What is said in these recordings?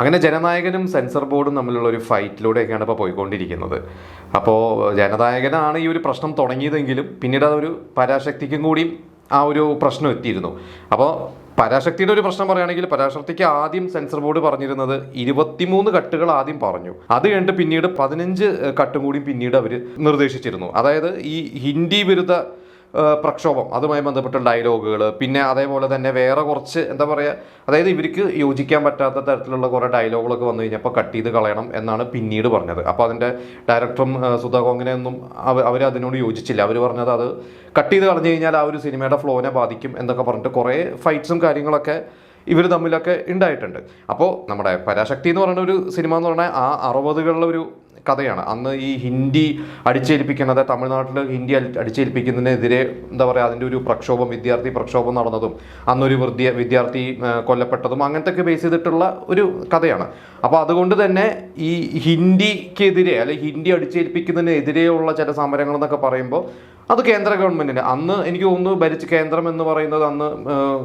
അങ്ങനെ ജനനായകനും സെൻസർ ബോർഡും തമ്മിലുള്ള ഒരു ഫൈറ്റിലൂടെയൊക്കെയാണ് ഇപ്പോൾ പോയിക്കൊണ്ടിരിക്കുന്നത്. അപ്പോൾ ജനനായകനാണ് ഈ ഒരു പ്രശ്നം തുടങ്ങിയതെങ്കിലും പിന്നീട് അതൊരു പരാശക്തിക്കും കൂടി ആ ഒരു പ്രശ്നം എത്തിയിരുന്നു. അപ്പോൾ പരാശക്തിയുടെ ഒരു പ്രശ്നം പറയുകയാണെങ്കിൽ പരാശക്തിക്ക് ആദ്യം സെൻസർ ബോർഡ് പറഞ്ഞിരുന്നത് ഇരുപത്തിമൂന്ന് കട്ടുകൾ ആദ്യം പറഞ്ഞു. അത് കഴിഞ്ഞിട്ട് പിന്നീട് പതിനഞ്ച് കട്ടും കൂടി പിന്നീട് അവർ നിർദ്ദേശിച്ചിരുന്നു. അതായത് ഈ ഹിന്ദി വിരുദ്ധ പ്രക്ഷോഭം. അതുമായി ബന്ധപ്പെട്ട ഡയലോഗുകൾ പിന്നെ അതേപോലെ തന്നെ വേറെ കുറച്ച് എന്താ പറയുക അതായത് ഇവർക്ക് യോജിക്കാൻ പറ്റാത്ത തരത്തിലുള്ള കുറേ ഡയലോഗുകളൊക്കെ വന്നു കഴിഞ്ഞപ്പോൾ കട്ട് ചെയ്ത് കളയണം എന്നാണ് പിന്നീട് പറഞ്ഞത്. അപ്പോൾ അതിന്റെ ഡയറക്ടറും സുധാകോങ്ങിനെ സുധാ കോങ്ങിനെ ഒന്നും അവർ അതിനോട് യോജിച്ചില്ല. അവർ പറഞ്ഞത് അത് കട്ട് ചെയ്ത് കളഞ്ഞു കഴിഞ്ഞാൽ ആ ഒരു സിനിമയുടെ ഫ്ലോനെ ബാധിക്കും എന്നൊക്കെ പറഞ്ഞിട്ട് കുറേ ഫൈറ്റ്സും കാര്യങ്ങളൊക്കെ ഇവർ തമ്മിലൊക്കെ ഉണ്ടായിട്ടുണ്ട്. അപ്പോൾ നമ്മുടെ പരാശക്തി എന്ന് പറയുന്ന ഒരു സിനിമ എന്ന് പറഞ്ഞാൽ ആ അറുപതുകളിലെ ഒരു കഥയാണ്. അന്ന് ഈ ഹിന്ദി അടിച്ചേൽപ്പിക്കുന്നത് തമിഴ്നാട്ടിൽ ഹിന്ദി അടി- അടിച്ചേൽപ്പിക്കുന്നതിനെതിരെ എന്താ പറയുക അതിന്റെ ഒരു പ്രക്ഷോഭം വിദ്യാർത്ഥി പ്രക്ഷോഭം നടന്നതും അന്നൊരു വിദ്യ വിദ്യാർത്ഥി കൊല്ലപ്പെട്ടതും അങ്ങനത്തെ ബേസ് ചെയ്തിട്ടുള്ള ഒരു കഥയാണ്. അപ്പോൾ അതുകൊണ്ട് തന്നെ ഈ ഹിന്ദിക്കെതിരെ അല്ലെങ്കിൽ ഹിന്ദി അടിച്ചേൽപ്പിക്കുന്നതിനെതിരെയുള്ള ചില സമരങ്ങൾ എന്നൊക്കെ പറയുമ്പോൾ അത് കേന്ദ്ര ഗവൺമെന്റിന്. അന്ന് എനിക്ക് തോന്നുന്നു ഭരിച്ച കേന്ദ്രം എന്ന് പറയുന്നത് അന്ന്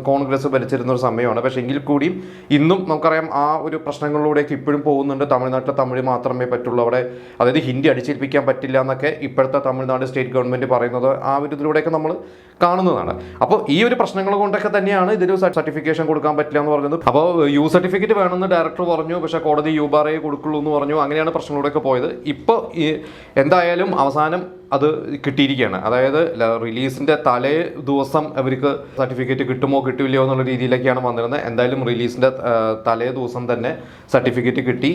കോൺഗ്രസ് ഭരിച്ചിരുന്ന ഒരു സമയമാണ്. പക്ഷേ എങ്കിൽ കൂടിയും ഇന്നും നമുക്കറിയാം ആ ഒരു പ്രശ്നങ്ങളിലൂടെയൊക്കെ ഇപ്പോഴും പോകുന്നുണ്ട്. തമിഴ്നാട്ടിലെ തമിഴ് മാത്രമേ പറ്റുള്ളൂ. അവിടെ അതായത് ഹിന്ദി അടിച്ചേൽപ്പിക്കാൻ പറ്റില്ല എന്നൊക്കെ ഇപ്പോഴത്തെ തമിഴ്നാട് സ്റ്റേറ്റ് ഗവൺമെന്റ് പറയുന്നത് ആ ഒരു ഇതിലൂടെയൊക്കെ നമ്മൾ കാണുന്നതാണ്. അപ്പോൾ ഈ ഒരു പ്രശ്നങ്ങൾ കൊണ്ടൊക്കെ തന്നെയാണ് ഇതിന് സർട്ടിഫിക്കേഷൻ കൊടുക്കാൻ പറ്റില്ല എന്ന് പറയുന്നത് അപ്പോൾ യു സർട്ടിഫിക്കറ്റ് വേണമെന്ന് ഡയറക്ടർ പറഞ്ഞു. പക്ഷേ കോടതി യു ബാറേ കൊടുക്കുള്ളൂ എന്ന് പറഞ്ഞു. അങ്ങനെയാണ് പ്രശ്നങ്ങളൂടെയൊക്കെ പോയത്. ഇപ്പോൾ എന്തായാലും അവസാനം അത് കിട്ടിയിരിക്കുകയാണ്. അതായത് റിലീസിന്റെ തലേ ദിവസം അവർക്ക് സർട്ടിഫിക്കറ്റ് കിട്ടുമോ കിട്ടില്ലയോ എന്നുള്ള രീതിയിലൊക്കെയാണ് വന്നിരുന്നത്. എന്തായാലും റിലീസിന്റെ തലേ ദിവസം തന്നെ സർട്ടിഫിക്കറ്റ് കിട്ടി.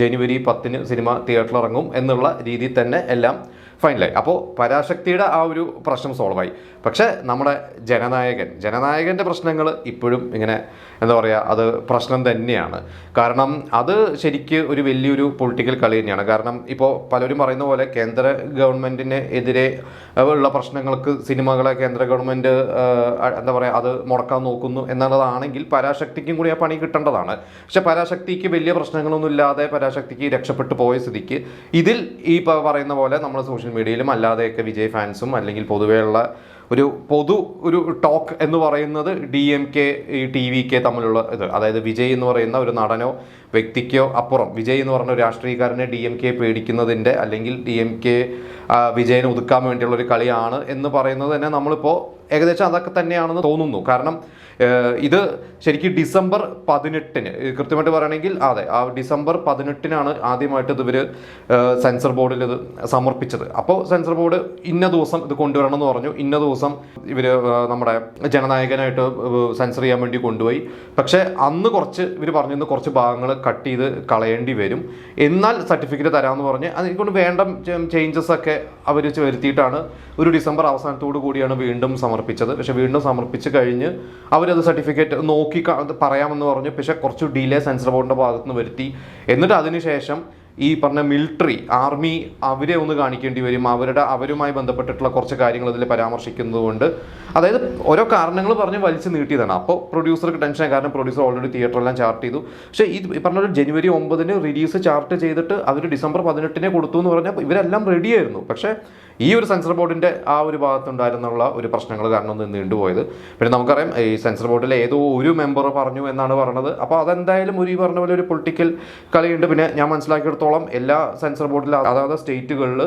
ജനുവരി പത്തിന് സിനിമ തിയേറ്ററിൽ ഇറങ്ങും എന്നുള്ള രീതിയിൽ തന്നെ എല്ലാം ഫൈനലായി അപ്പോൾ പരാശക്തിയുടെ ആ ഒരു പ്രശ്നം സോൾവായി പക്ഷേ നമ്മുടെ ജനനായകൻ ജനനായകന്റെ പ്രശ്നങ്ങൾ ഇപ്പോഴും ഇങ്ങനെ എന്താ പറയുക അത് പ്രശ്നം തന്നെയാണ്. കാരണം അത് ശരിക്ക് ഒരു വലിയൊരു പൊളിറ്റിക്കൽ കളി തന്നെയാണ്. കാരണം ഇപ്പോൾ പലരും പറയുന്ന പോലെ കേന്ദ്ര ഗവൺമെന്റിന് എതിരെ ഉള്ള പ്രശ്നങ്ങൾക്ക് സിനിമകളെ കേന്ദ്ര ഗവൺമെന്റ് എന്താ പറയുക അത് മുടക്കാൻ നോക്കുന്നു എന്നുള്ളതാണെങ്കിൽ പരാശക്തിക്കും കൂടി ആ പണി കിട്ടേണ്ടതാണ്. പക്ഷെ പരാശക്തിക്ക് വലിയ പ്രശ്നങ്ങളൊന്നും ഇല്ലാതെ പരാശക്തിക്ക് രക്ഷപ്പെട്ടു പോയ സ്ഥിതിക്ക് ഇതിൽ ഈ പറയുന്ന പോലെ നമ്മൾ സോഷ്യൽ മീഡിയയിലും അല്ലാതെയൊക്കെ വിജയ് ഫാൻസും അല്ലെങ്കിൽ പൊതുവെയുള്ള ഒരു പൊതു ഒരു ടോക്ക് എന്ന് പറയുന്നത് ഡി എം കെ ഈ ടി വി കെ തമ്മിലുള്ള ഇത്. അതായത് വിജയ് എന്ന് പറയുന്ന ഒരു നടനോ വ്യക്തിക്കോ അപ്പുറം. വിജയ് എന്ന് പറഞ്ഞ രാഷ്ട്രീയക്കാരനെ ഡി എം കെ പേടിക്കുന്നതിന്റെ അല്ലെങ്കിൽ ഡി എം കെ വിജയനെ ഒതുക്കാൻ വേണ്ടിയുള്ള ഒരു കളിയാണ് എന്ന് പറയുന്നത് തന്നെ നമ്മളിപ്പോൾ ഏകദേശം അതൊക്കെ തന്നെയാണെന്ന് തോന്നുന്നു. കാരണം ഇത് ശരിക്കും ഡിസംബർ പതിനെട്ടിന് കൃത്യമായിട്ട് പറയുകയാണെങ്കിൽ അതെ ആ ഡിസംബർ പതിനെട്ടിനാണ് ആദ്യമായിട്ട് ഇത് ഇവർ സെൻസർ ബോർഡിൽ ഇത് സമർപ്പിച്ചത്. അപ്പോൾ സെൻസർ ബോർഡ് ഇന്ന ദിവസം ഇത് കൊണ്ടുവരണം എന്ന് പറഞ്ഞു. ഇന്ന ദിവസം ഇവർ നമ്മുടെ ജനനായകനായിട്ട് സെൻസർ ചെയ്യാൻ വേണ്ടി കൊണ്ടുപോയി. പക്ഷേ അന്ന് കുറച്ച് ഇവർ പറഞ്ഞിരുന്ന കുറച്ച് ഭാഗങ്ങൾ കട്ട് ചെയ്ത് കളയേണ്ടി വരും. എന്നാൽ സർട്ടിഫിക്കറ്റ് തരാമെന്ന് പറഞ്ഞ് അതിനെക്കൊണ്ട് വേണ്ട ചേഞ്ചസ് ഒക്കെ അവർ വരുത്തിയിട്ടാണ് ഒരു ഡിസംബർ അവസാനത്തോടു കൂടിയാണ് വീണ്ടും സമർപ്പിച്ചത്. പക്ഷേ വീണ്ടും സമർപ്പിച്ച് കഴിഞ്ഞ് അവരത് സർട്ടിഫിക്കറ്റ് നോക്കി പറയാമെന്ന് പറഞ്ഞു പക്ഷേ കുറച്ച് ഡിലേ സെൻസർ ബോർഡിന്റെ ഭാഗത്ത് നിന്ന് വരുത്തി. എന്നിട്ട് അതിനുശേഷം ഈ പറഞ്ഞ മിലിറ്ററി ആർമി അവരെ ഒന്ന് കാണിക്കേണ്ടി വരും. അവരുടെ അവരുമായി ബന്ധപ്പെട്ടിട്ടുള്ള കുറച്ച് കാര്യങ്ങൾ ഇതിൽ പരാമർശിക്കുന്നതുകൊണ്ട്. അതായത് ഓരോ കാരണങ്ങൾ പറഞ്ഞ് വലിച്ചു നീട്ടിയതാണ്. അപ്പോൾ പ്രൊഡ്യൂസർക്ക് ടെൻഷൻ കാരണം പ്രൊഡ്യൂസർ ഓൾറെഡി തിയേറ്ററെല്ലാം ചാർട്ട് ചെയ്തു. പക്ഷേ ഈ പറഞ്ഞ ജനുവരി ഒമ്പതിന് റിലീസ് ചാർട്ട് ചെയ്തിട്ട് അവർ ഡിസംബർ പതിനെട്ടിനെ കൊടുത്തു എന്ന് പറഞ്ഞാൽ ഇവരെല്ലാം റെഡിയായിരുന്നു പക്ഷേ ഈ ഒരു സെൻസർ ബോർഡിന്റെ ആ ഒരു ഭാഗത്തുണ്ടായിരുന്നുള്ള ഒരു പ്രശ്നങ്ങൾ കാരണം ഒന്ന് നീണ്ടുപോയത് പിന്നെ നമുക്കറിയാം ഈ സെൻസർ ബോർഡിലെ ഏതോ ഒരു മെമ്പർ പറഞ്ഞു എന്നാണ് പറഞ്ഞത്. അപ്പോൾ അതെന്തായാലും ഒരു ഈ പറഞ്ഞ പോലെ ഒരു പൊളിറ്റിക്കൽ കളിയുണ്ട്. പിന്നെ ഞാൻ മനസ്സിലാക്കിയെടുത്തോളം എല്ലാ സെൻസർ ബോർഡിലും അതായത് സ്റ്റേറ്റുകളിൽ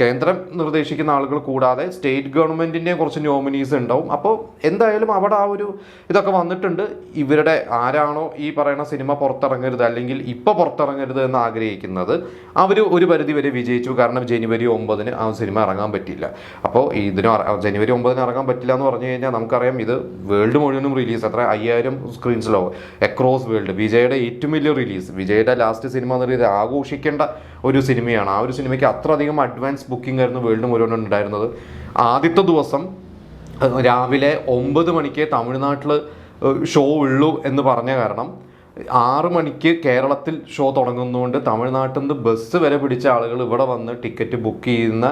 കേന്ദ്രം നിർദ്ദേശിക്കുന്ന ആളുകൾ കൂടാതെ സ്റ്റേറ്റ് ഗവൺമെന്റിന്റെ കുറച്ച് നോമിനീസ് ഉണ്ടാവും. അപ്പോൾ എന്തായാലും അവിടെ ആ ഒരു ഇതൊക്കെ വന്നിട്ടുണ്ട്. ഇവരുടെ ആരാണോ ഈ പറയുന്ന സിനിമ പുറത്തിറങ്ങരുത് അല്ലെങ്കിൽ ഇപ്പോൾ പുറത്തിറങ്ങരുത് എന്ന് ആഗ്രഹിക്കുന്നത് അവർ ഒരു പരിധി വരെ വിജയിച്ചു. കാരണം ജനുവരി ഒമ്പതിന് ആ ഇറങ്ങാൻ പറ്റില്ല അപ്പോൾ ഇതിന് ജനുവരി ഒമ്പതിന് ഇറങ്ങാൻ പറ്റില്ല എന്ന് പറഞ്ഞു കഴിഞ്ഞാൽ നമുക്കറിയാം ഇത് വേൾഡ് മുഴുവനും റിലീസ് എത്ര? അയ്യായിരം സ്ക്രീൻസിലോ അക്രോസ് വേൾഡ് വിജയുടെ ഏറ്റവും വലിയ റിലീസ് വിജയുടെ ലാസ്റ്റ് സിനിമ എന്ന് പറയുന്നത് ആഘോഷിക്കേണ്ട ഒരു സിനിമയാണ്. ആ ഒരു സിനിമയ്ക്ക് അത്രയധികം അഡ്വാൻസ് ബുക്കിംഗ് ആയിരുന്നു വേൾഡ് മുഴുവൻ ഉണ്ടായിരുന്നത്. ആദ്യത്തെ ദിവസം രാവിലെ ഒമ്പത് മണിക്ക് തമിഴ്നാട്ടിൽ ഷോ ഉള്ളൂ എന്ന് പറഞ്ഞ കാരണം ആറ് മണിക്ക് കേരളത്തിൽ ഷോ തുടങ്ങുന്നതുകൊണ്ട് തമിഴ്നാട്ടിൽ നിന്ന് ബസ് വരെ പിടിച്ച ആളുകൾ ഇവിടെ വന്ന് ടിക്കറ്റ് ബുക്ക് ചെയ്യുന്ന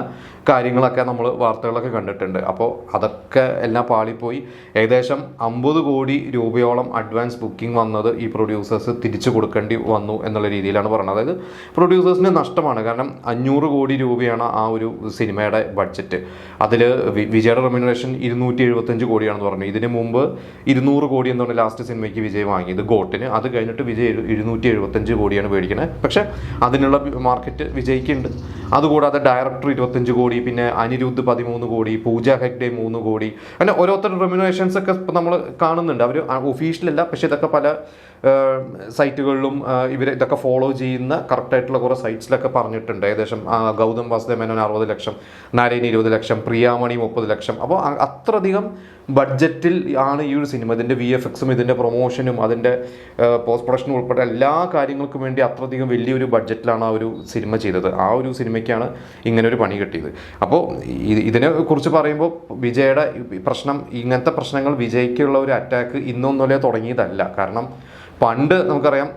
കാര്യങ്ങളൊക്കെ നമ്മൾ വാർത്തകളൊക്കെ കണ്ടിട്ടുണ്ട്. അപ്പോൾ അതൊക്കെ എല്ലാം പാളിപ്പോയി. ഏകദേശം അമ്പത് കോടി രൂപയോളം അഡ്വാൻസ് ബുക്കിംഗ് വന്നത് ഈ പ്രൊഡ്യൂസേഴ്സ് തിരിച്ചു കൊടുക്കേണ്ടി വന്നു എന്നുള്ള രീതിയിലാണ് പറയുന്നത് അതായത് പ്രൊഡ്യൂസേഴ്സിന് നഷ്ടമാണ്. കാരണം അഞ്ഞൂറ് കോടി രൂപയാണ് ആ ഒരു സിനിമയുടെ ബഡ്ജറ്റ്. അതിൽ വിജയുടെ റെമ്യൂണറേഷൻ ഇരുന്നൂറ്റി എഴുപത്തഞ്ച് കോടിയാണെന്ന് പറഞ്ഞു. ഇതിന് മുമ്പ് ഇരുന്നൂറ് കോടി എന്നാണ് ലാസ്റ്റ് സിനിമയ്ക്ക് വിജയ് വാങ്ങിയത് ഗോട്ടിന്. അത് കഴിഞ്ഞിട്ട് വിജയ് ഇരുന്നൂറ്റി എഴുപത്തഞ്ച് കോടിയാണ് മേടിക്കുന്നത് പക്ഷേ അതിനുള്ള മാർക്കറ്റ് വിജയ്ക്കുണ്ട് അതുകൂടാതെ ഡയറക്ടർ ഇരുപത്തഞ്ച് കോടി പിന്നെ അനിരുദ്ധ് പതിമൂന്ന് കോടി പൂജ ഹെഗ്ഡെ മൂന്ന് കോടി. അങ്ങനെ ഓരോരുത്തരുടെ റെമ്യൂണേഷൻസ് ഒക്കെ നമ്മൾ കാണുന്നുണ്ട്. അവർ ഒഫീഷ്യലല്ല പക്ഷേ ഇതൊക്കെ പല സൈറ്റുകളിലും ഇവർ ഇതൊക്കെ ഫോളോ ചെയ്യുന്ന കറക്റ്റായിട്ടുള്ള കുറേ സൈറ്റ്സിലൊക്കെ പറഞ്ഞിട്ടുണ്ട്. ഏകദേശം ഗൗതം വാസുദേവ് മേനോൻ അറുപത് ലക്ഷം നാരായണ ഇരുപത് ലക്ഷം പ്രിയാമണി മുപ്പത് ലക്ഷം. അപ്പോൾ അത്രയധികം ബഡ്ജറ്റിൽ ആണ് ഈ ഒരു സിനിമ ഇതിന്റെ വി എഫ് എക്സും ഇതിന്റെ പ്രൊമോഷനും അതിന്റെ പോസ്റ്റ് പ്രൊഡക്ഷനും ഉൾപ്പെടെ എല്ലാ കാര്യങ്ങൾക്കും വേണ്ടി അത്രയധികം വലിയൊരു ബഡ്ജറ്റിലാണ് ആ ഒരു സിനിമ ചെയ്തത്. ആ ഒരു സിനിമയ്ക്കാണ് ഇങ്ങനെ ഒരു പണി കിട്ടിയത്. അപ്പോൾ ഇതിനെ കുറിച്ച് പറയുമ്പോൾ വിജയുടെ പ്രശ്നം ഇങ്ങനത്തെ പ്രശ്നങ്ങൾ വിജയ്ക്കുള്ള ഒരു അറ്റാക്ക് ഇന്നൊന്നുമല്ലേ തുടങ്ങിയതല്ല. കാരണം പണ്ട് നമുക്കറിയാം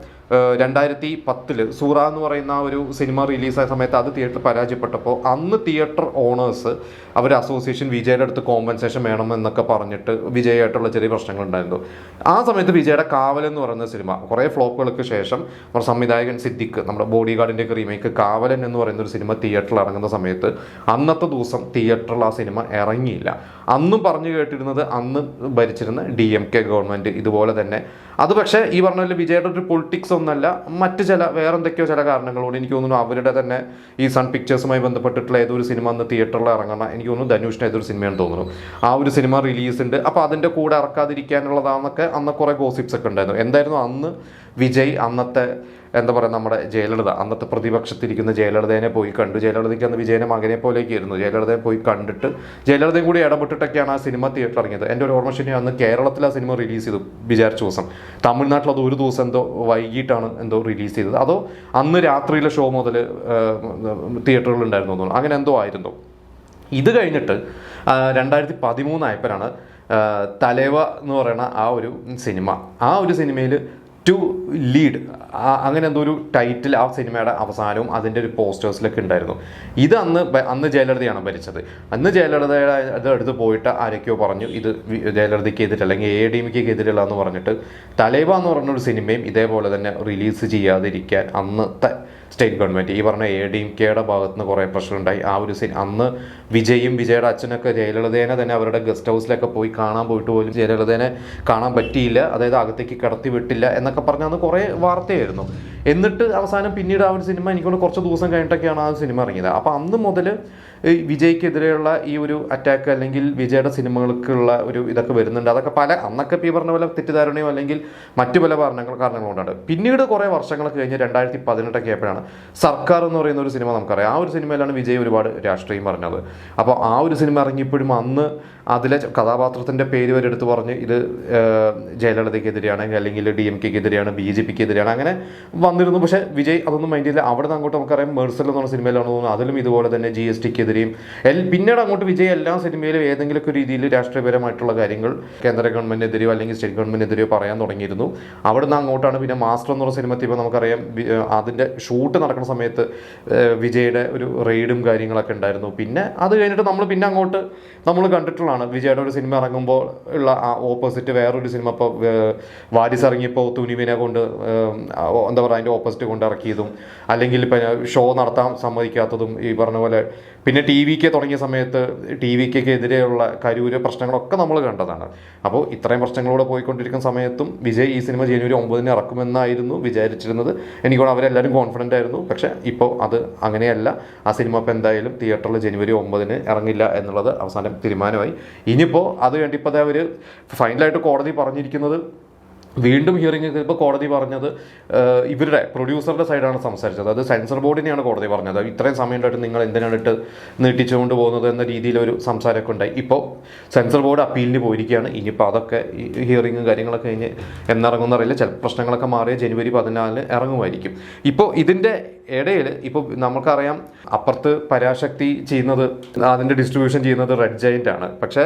രണ്ടായിരത്തി പത്തിൽ സൂറ എന്ന് പറയുന്ന ഒരു സിനിമ റിലീസായ സമയത്ത് അത് തിയേറ്റർ പരാജയപ്പെട്ടപ്പോൾ അന്ന് തിയേറ്റർ ഓണേഴ്സ് അവർ അസോസിയേഷൻ വിജയുടെ അടുത്ത് കോമ്പൻസേഷൻ വേണമെന്നൊക്കെ പറഞ്ഞിട്ട് വിജയായിട്ടുള്ള ചെറിയ പ്രശ്നങ്ങൾ ഉണ്ടായിരുന്നു ആ സമയത്ത് വിജയുടെ കാവൽ എന്ന് പറയുന്ന സിനിമ കുറേ ഫ്ലോപ്പുകൾക്ക് ശേഷം നമ്മുടെ സംവിധായകൻ സിദ്ദിഖ് നമ്മുടെ ബോഡി ഗാർഡിന്റെ ഒക്കെ റീമേക്ക് കാവലൻ എന്ന് പറയുന്ന ഒരു സിനിമ തിയേറ്ററിൽ ഇറങ്ങുന്ന സമയത്ത് അന്നത്തെ ദിവസം തിയേറ്ററിൽ ആ സിനിമ ഇറങ്ങിയില്ല. അന്നും പറഞ്ഞു കേട്ടിരുന്നത് അന്ന് ഭരിച്ചിരുന്ന ഡി എം കെ ഗവൺമെന്റ് ഇതുപോലെ തന്നെ. അത് പക്ഷേ ഈ പറഞ്ഞ പോലെ വിജയുടെ ഒരു പൊളിറ്റിക്സ് ഒന്നല്ല മറ്റ് ചില വേറെ എന്തൊക്കെയോ ചില കാരണങ്ങളോട് എനിക്ക് തോന്നുന്നു അവരുടെ തന്നെ ഈ സൺ പിക്ചേഴ്സുമായി ബന്ധപ്പെട്ടിട്ടുള്ള ഏതൊരു സിനിമ അന്ന് തിയേറ്ററിൽ ഇറങ്ങണം എനിക്ക് തോന്നുന്നു ധനുഷിന് ഏതൊരു സിനിമയാണെന്ന് തോന്നുന്നു. ആ ഒരു സിനിമ റിലീസ് ഉണ്ട്. അപ്പോൾ അതിന്റെ കൂടെ ഇറക്കാതിരിക്കാനുള്ളതാണെന്നൊക്കെ അന്ന് കുറേ ഗോസിപ്സ് ഒക്കെ ഉണ്ടായിരുന്നു. എന്തായിരുന്നു? അന്ന് വിജയ് അന്നത്തെ എന്താ പറയുക നമ്മുടെ ജയലളിത അന്നത്തെ പ്രതിപക്ഷത്തിരിക്കുന്ന ജയലളിതേനെ പോയി കണ്ടു. ജയലളിതയ്ക്ക് അന്ന് വിജയനെ മകനെ ആയിരുന്നു ജയലളിതയെ പോയി കണ്ടിട്ട് ജയലളിതയും കൂടി ഇടപെട്ടിട്ടൊക്കെയാണ് ആ സിനിമ തിയേറ്റർ ഇറങ്ങിയത്. എന്റെ ഒരു ഓർമ്മ ശരി അന്ന് കേരളത്തിൽ ആ സിനിമ റിലീസ് ചെയ്തു വിചാരിച്ച ദിവസം. തമിഴ്നാട്ടിൽ അത് ഒരു ദിവസം എന്തോ വൈകിട്ടാണ് എന്തോ റിലീസ് ചെയ്തത്. അതോ അന്ന് രാത്രിയിലെ ഷോ മുതൽ തിയേറ്ററുകൾ ഉണ്ടായിരുന്നു തോന്നുന്നു. അങ്ങനെ എന്തോ ആയിരുന്നു. ഇത് കഴിഞ്ഞിട്ട് രണ്ടായിരത്തി പതിമൂന്നായപ്പോഴാണ് തലേവ എന്ന് പറയുന്ന ആ ഒരു സിനിമ. ആ ഒരു സിനിമയിൽ ടു ലീഡ് അങ്ങനെ എന്തോ ഒരു ടൈറ്റിൽ ആ സിനിമയുടെ അവസാനവും അതിന്റെ ഒരു പോസ്റ്റേഴ്സിലൊക്കെ ഉണ്ടായിരുന്നു. ഇത് അന്ന് അന്ന് ജയലളിതയാണ് ഭരിച്ചത്. അന്ന് ജയലളിതയുടെ അത് അടുത്ത് പോയിട്ട് ആരൊക്കെയോ പറഞ്ഞു ഇത് ജയലളിതയ്ക്ക് എതിരെ അല്ലെങ്കിൽ എ ഡി എമ്മിക്ക് എതിരല്ല എന്ന് പറഞ്ഞിട്ട് തലേബ എന്ന് പറഞ്ഞൊരു സിനിമയും ഇതേപോലെ തന്നെ റിലീസ് ചെയ്യാതിരിക്കാൻ അന്നത്തെ സ്റ്റേറ്റ് ഗവൺമെന്റ് ഈ പറഞ്ഞ എ ഡി എം കെയുടെ ഭാഗത്ത് നിന്ന് കുറേ പ്രഷർ ഉണ്ടായി ആ ഒരു സീൻ അന്ന് വിജയും വിജയുടെ അച്ഛനൊക്കെ ജയലളിതേനെ തന്നെ അവരുടെ ഗസ്റ്റ് ഹൗസിലൊക്കെ പോയി കാണാൻ പോയിട്ട് പോലും ജയലളിതേനെ കാണാൻ പറ്റിയില്ല. അതായത് അകത്തേക്ക് കടത്തി വിട്ടില്ല എന്നൊക്കെ പറഞ്ഞ അന്ന് കുറേ വാർത്തയായിരുന്നു. എന്നിട്ട് അവസാനം പിന്നീട് ആ ഒരു സിനിമ എനിക്കൊണ്ട് കുറച്ച് ദിവസം കഴിഞ്ഞിട്ടൊക്കെയാണ് ആ സിനിമ ഇറങ്ങിയത്. അപ്പോൾ അന്ന് മുതൽ വിജയ്ക്കെതിരെയുള്ള ഈ ഒരു അറ്റാക്ക് അല്ലെങ്കിൽ വിജയുടെ സിനിമകൾക്കുള്ള ഒരു ഇതൊക്കെ വരുന്നുണ്ട്. അതൊക്കെ പല അന്നൊക്കെ ഈ പറഞ്ഞ പോലെ തെറ്റിദ്ധാരണയോ അല്ലെങ്കിൽ മറ്റു പല കാരണങ്ങൾ കാരണങ്ങളുണ്ടാണ് പിന്നീട് കുറേ വർഷങ്ങൾ കഴിഞ്ഞ് രണ്ടായിരത്തി പതിനെട്ടൊക്കെ ആയപ്പോഴാണ് സർക്കാർ എന്ന് പറയുന്ന ഒരു സിനിമ നമുക്കറിയാം. ആ ഒരു സിനിമയിലാണ് വിജയ് ഒരുപാട് രാഷ്ട്രീയം പറഞ്ഞത്. അപ്പോൾ ആ ഒരു സിനിമ ഇറങ്ങിയപ്പോഴും അന്ന് അതിലെ കഥാപാത്രത്തിന്റെ പേര് വരെ എടുത്ത് പറഞ്ഞ് ഇത് ജയലളിതയ്ക്കെതിരെയാണ് അല്ലെങ്കിൽ ഡി എം കെക്കെതിരെയാണ് ബി ജെ പിക്ക് എതിരെയാണ് അങ്ങനെ വന്നിരുന്നു. പക്ഷേ വിജയ് അതൊന്നും മൈൻഡ് ചെയ്തില്ല. അവിടെ നിന്ന് അങ്ങോട്ട് നമുക്കറിയാം മേഴ്സൽ എന്ന് പറഞ്ഞ സിനിമയിലാണ് തോന്നുന്നു. അതിലും ഇതുപോലെ തന്നെ ജി എസ് ടിക്കെതിരെയും എൽ പിന്നീട് അങ്ങോട്ട് വിജയ് എല്ലാ സിനിമയിലും ഏതെങ്കിലുമൊക്കെ രീതിയിൽ രാഷ്ട്രീയപരമായിട്ടുള്ള കാര്യങ്ങൾ കേന്ദ്ര ഗവൺമെന്റിനെതിരെയോ അല്ലെങ്കിൽ സ്റ്റേറ്റ് ഗവൺമെന്റിനെതിരെയോ പറയാൻ തുടങ്ങിയിരുന്നു. അവിടെ നിന്ന് അങ്ങോട്ടാണ് പിന്നെ മാസ്റ്റർ എന്നുള്ള സിനിമ ഇപ്പോൾ നമുക്കറിയാം അതിന്റെ ഷൂട്ട് നടക്കുന്ന സമയത്ത് വിജയുടെ ഒരു റെയ്ഡും കാര്യങ്ങളൊക്കെ ഉണ്ടായിരുന്നു. പിന്നെ അത് കഴിഞ്ഞിട്ട് നമ്മൾ പിന്നെ അങ്ങോട്ട് നമ്മൾ കണ്ടിട്ടുള്ളതാണ്. വിജയുടെ ഒരു സിനിമ ഇറങ്ങുമ്പോൾ ഉള്ള ഓപ്പോസിറ്റ് വേറൊരു സിനിമ ഇപ്പോൾ വാരിസ് ഇറങ്ങിയപ്പോൾ തുനിവിനെ കൊണ്ട് എന്താ പറയുക അതിന്റെ ഓപ്പോസിറ്റ് കൊണ്ട് ഇറക്കിയതും അല്ലെങ്കിൽ ഇപ്പം ഷോ നടത്താൻ സമ്മതിക്കാത്തതും ഈ പറഞ്ഞ പോലെ. പിന്നെ ടി വിക്ക് തുടങ്ങിയ സമയത്ത് ടി വിക്കൊക്കെ എതിരെയുള്ള കരൂര് പ്രശ്നങ്ങളൊക്കെ നമ്മൾ കണ്ടതാണ്. അപ്പോൾ ഇത്രയും പ്രശ്നങ്ങളോടെ പോയിക്കൊണ്ടിരിക്കുന്ന സമയത്തും വിജയ് ഈ സിനിമ ജനുവരി ഒമ്പതിന് ഇറക്കുമെന്നായിരുന്നു വിചാരിച്ചിരുന്നത്. എനിക്കോട് അവരെല്ലാവരും കോൺഫിഡന്റ് ആയിരുന്നു. പക്ഷേ ഇപ്പോൾ അത് അങ്ങനെയല്ല. ആ സിനിമ ഇപ്പോൾ എന്തായാലും തിയേറ്ററിൽ ജനുവരി ഒമ്പതിന് ഇറങ്ങില്ല എന്നുള്ളത് അവസാനം തീരുമാനമായി. ഇനിയിപ്പോൾ അത് വേണ്ടി ഇപ്പോൾ അവർ ഫൈനലായിട്ട് കോടതി പറഞ്ഞിരിക്കുന്നത് വീണ്ടും ഹിയറിംഗ് ഇപ്പോൾ കോടതി പറഞ്ഞത് ഇവരുടെ പ്രൊഡ്യൂസറുടെ സൈഡാണ് സംസാരിച്ചത്. അത് സെൻസർ ബോർഡിനെയാണ് കോടതി പറഞ്ഞത്. ഇത്രയും സമയമുണ്ടായിട്ട് നിങ്ങൾ എന്തിനാണ് ഇട്ട് നീട്ടിച്ചുകൊണ്ട് പോകുന്നത് എന്ന രീതിയിലൊരു സംസാരമൊക്കെ ഉണ്ടായി. ഇപ്പോൾ സെൻസർ ബോർഡ് അപ്പീലിന് പോയിരിക്കുകയാണ്. ഇനിയിപ്പോൾ അതൊക്കെ ഹിയറിങ്ങും കാര്യങ്ങളൊക്കെ കഴിഞ്ഞ് എന്നിറങ്ങുന്നറിയില്ല ചില പ്രശ്നങ്ങളൊക്കെ മാറിയ ജനുവരി പതിനാലിന് ഇറങ്ങുമായിരിക്കും. ഇപ്പോൾ ഇതിന്റെ ഇടയിൽ ഇപ്പോൾ നമുക്കറിയാം അപ്പുറത്ത് പരാശക്തി ചെയ്യുന്നത് അതിന്റെ ഡിസ്ട്രിബ്യൂഷൻ ചെയ്യുന്നത് റെഡ് ജയന്റ് ആണ്. പക്ഷേ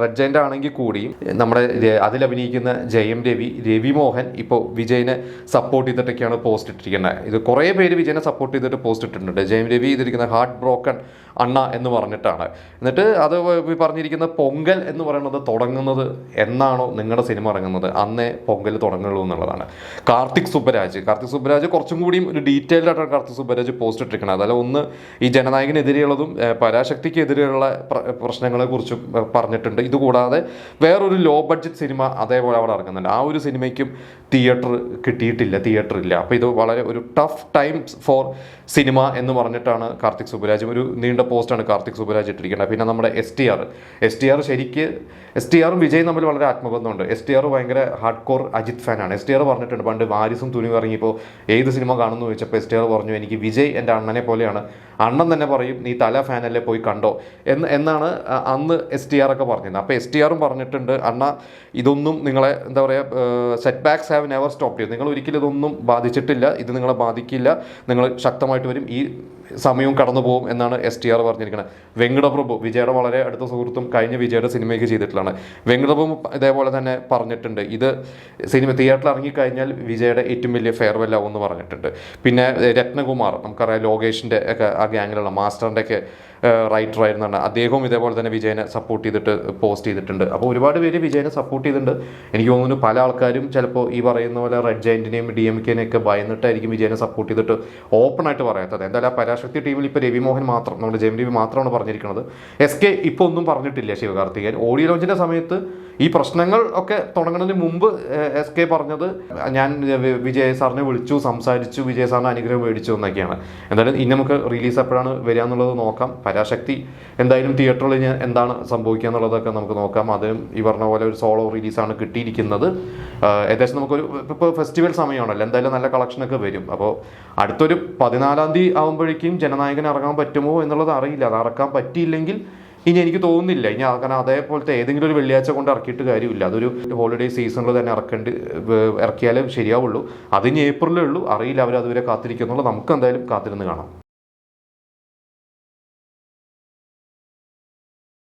റെഡ് ജയന്റ് ആണെങ്കിൽ കൂടിയും നമ്മുടെ അതിലഭിനയിക്കുന്ന ജയം രവി മോഹൻ ഇപ്പോൾ വിജയനെ സപ്പോർട്ട് ചെയ്തിട്ടൊക്കെയാണ് പോസ്റ്റ് ഇട്ടിരിക്കുന്നത്. ഇത് കുറേ പേര് വിജയനെ സപ്പോർട്ട് ചെയ്തിട്ട് പോസ്റ്റ് ഇട്ടിട്ടുണ്ട്. ജയം രവി ഇതിരിക്കുന്ന ഹാർട്ട് ബ്രോക്കൺ അണ്ണ എന്ന് പറഞ്ഞിട്ടാണ്. എന്നിട്ട് അത് പറഞ്ഞിരിക്കുന്ന പൊങ്കൽ എന്ന് പറയുന്നത് തുടങ്ങുന്നത് എന്നാണോ നിങ്ങളുടെ സിനിമ ഇറങ്ങുന്നത്? അന്നേ പൊങ്കൽ തുടങ്ങുള്ളൂ എന്നുള്ളതാണ്. കാർത്തിക് സുബ്ബരാജ്. കാർത്തിക് സുബ്ബരാജ് കുറച്ചും കൂടിയും ഒരു ഡീറ്റെയിൽഡ് ആയിട്ടാണ് കാർത്തിക് സുബരാജ് പോസ്റ്റ് ഇട്ടിരിക്കുന്നത്. അതായത് ഒന്ന് ഈ ജനനായകനെതിരെയുള്ളതും പരാശക്തിക്കെതിരെയുള്ള പ്രശ്നങ്ങളെക്കുറിച്ചും പറഞ്ഞിട്ടുണ്ട്. ഇതുകൂടാതെ വേറൊരു ലോ ബഡ്ജറ്റ് സിനിമ അതേപോലെ അവിടെ ഇറങ്ങുന്നുണ്ട്. ആ ഒരു സിനിമയ്ക്കും തിയേറ്റർ കിട്ടിയിട്ടില്ല തിയേറ്റർ ഇല്ല അപ്പോൾ ഇത് വളരെ ഒരു ടഫ് ടൈംസ് ഫോർ സിനിമ എന്ന് പറഞ്ഞിട്ടാണ് കാർത്തിക് സുബരാജ് ഒരു നീണ്ട പോസ്റ്റാണ് കാർത്തിക് സുബരാജ് ഇട്ടിരിക്കുന്നത്. പിന്നെ നമ്മുടെ S T R S T R ശരിക്ക് എസ് ടി ആറും വിജയും തമ്മിൽ വളരെ ആത്മബന്ധമുണ്ട്. എസ് ടി ആർ ഭയങ്കര ഹാർഡ് കോർ അജിത് ഫാനാണ് എസ് ടി ആർ പറഞ്ഞിട്ടുണ്ട് പണ്ട് വാരിസും തുണി ഇറങ്ങിയപ്പോൾ ഏത് സിനിമ കാണുന്നു ചോദിച്ചപ്പോൾ എസ് ടി ആർ പറഞ്ഞു എനിക്ക് വിജയ് എന്റെ അണ്ണനെ പോലെയാണ് അണ്ണൻ തന്നെ പറയും നീ തല ഫാനല്ലേ പോയി കണ്ടോ? എന്ന് എന്നാണ് അന്ന് എസ് ടി ആർ ഒക്കെ പറഞ്ഞിരുന്നത്. അപ്പോൾ എസ് ടി ആറും പറഞ്ഞിട്ടുണ്ട് അണ്ണ ഇതൊന്നും നിങ്ങളെ എന്താ പറയുക setbacks have never stop ചെയ്യും നിങ്ങൾ ഒരിക്കലും ഇതൊന്നും ബാധിച്ചിട്ടില്ല. ഇത് നിങ്ങളെ ബാധിക്കില്ല. നിങ്ങൾ ശക്തമായിട്ട് വരും. ഈ സമയവും കടന്നു പോകും എന്നാണ് എസ് ടി ആർ പറഞ്ഞിരിക്കുന്നത്. വെങ്കടപ്രഭു വിജയുടെ വളരെ അടുത്ത സുഹൃത്തും കഴിഞ്ഞ വിജയുടെ സിനിമയ്ക്ക് ചെയ്തിട്ടുള്ളതാണ്. വെങ്കടപ്രഭു ഇതേപോലെ തന്നെ പറഞ്ഞിട്ടുണ്ട്. ഇത് സിനിമ തിയേറ്ററിൽ ഇറങ്ങിക്കഴിഞ്ഞാൽ വിജയുടെ ഏറ്റവും വലിയ ഫെയർവെൽ ആവും എന്ന് പറഞ്ഞിട്ടുണ്ട്. പിന്നെ രത്നകുമാർ നമുക്കറിയാം ലോകേഷിന്റെ ഒക്കെ ആ ഗ്യാങ്ങിലുള്ള മാസ്റ്ററിന്റെ ഒക്കെ റൈറ്റർ ആയിരുന്നാണ്. അദ്ദേഹവും ഇതേപോലെ തന്നെ വിജയനെ സപ്പോർട്ട് ചെയ്തിട്ട് പോസ്റ്റ് ചെയ്തിട്ടുണ്ട്. അപ്പോൾ ഒരുപാട് പേര് വിജയനെ സപ്പോർട്ട് ചെയ്തിട്ടുണ്ട്. എനിക്ക് തോന്നുന്നു പല ആൾക്കാരും ചിലപ്പോൾ ഈ പറയുന്ന പോലെ റെഡ് ജയന്റിനെയും ഡി എം കെനെയും ഒക്കെ ഭയന്നിട്ടായിരിക്കും വിജയനെ സപ്പോർട്ട് ചെയ്തിട്ട് ഓപ്പൺ ആയിട്ട് പറയാത്തത്. എന്തായാലും ആ പരാശക്തി ടീമിൽ ഇപ്പോൾ രവിമോഹൻ മാത്രം നമ്മുടെ ജെം രവി മാത്രമാണ് പറഞ്ഞിരിക്കുന്നത്. എസ് കെ ഇപ്പോൾ ഒന്നും പറഞ്ഞിട്ടില്ല ശിവകാർത്തികൻ ഓഡിയോ ലോഞ്ചിന്റെ സമയത്ത് ഈ പ്രശ്നങ്ങൾ ഒക്കെ തുടങ്ങുന്നതിന് മുമ്പ് എസ് കെ പറഞ്ഞത് ഞാൻ വിജയ സാറിനെ വിളിച്ചു സംസാരിച്ചു വിജയ സാറിന് അനുഗ്രഹം മേടിച്ചു എന്നൊക്കെയാണ്. എന്തായാലും ഇനി നമുക്ക് റിലീസ് എപ്പോഴാണ് വരിക എന്നുള്ളത് നോക്കാം. പരാശക്തി. എന്തായാലും തിയേറ്ററിൽ ഞാൻ എന്താണ് സംഭവിക്കുക എന്നുള്ളതൊക്കെ നമുക്ക് നോക്കാം. അത് ഈ പറഞ്ഞ പോലെ ഒരു സോളോ റിലീസാണ് കിട്ടിയിരിക്കുന്നത്. ഏകദേശം നമുക്കൊരു ഇപ്പോൾ ഫെസ്റ്റിവൽ സമയമാണല്ലോ. എന്തായാലും നല്ല കളക്ഷനൊക്കെ വരും. അപ്പോൾ അടുത്തൊരു പതിനാലാം തീയതി ആകുമ്പോഴേക്കും ജനനായകൻ ഇറങ്ങാൻ പറ്റുമോ എന്നുള്ളത് അറിയില്ല. അത് ഇറക്കാൻ പറ്റിയില്ലെങ്കിൽ ഇനി എനിക്ക് തോന്നുന്നില്ല. ഇനി കാരണം അതേപോലത്തെ ഏതെങ്കിലും ഒരു വെള്ളിയാഴ്ച കൊണ്ട് ഇറക്കിയിട്ട് കാര്യമില്ല. അതൊരു ഹോളിഡേ സീസണിൽ തന്നെ ഇറക്കേണ്ടി ഇറക്കിയാലേ ശരിയാവുള്ളൂ. അതിന് ഏപ്രിലേ ഉള്ളൂ. അറിയില്ല. അവർ അതുവരെ കാത്തിരിക്കുന്നുള്ളൂ നമുക്ക് എന്തായാലും കാത്തിരുന്ന് കാണാം.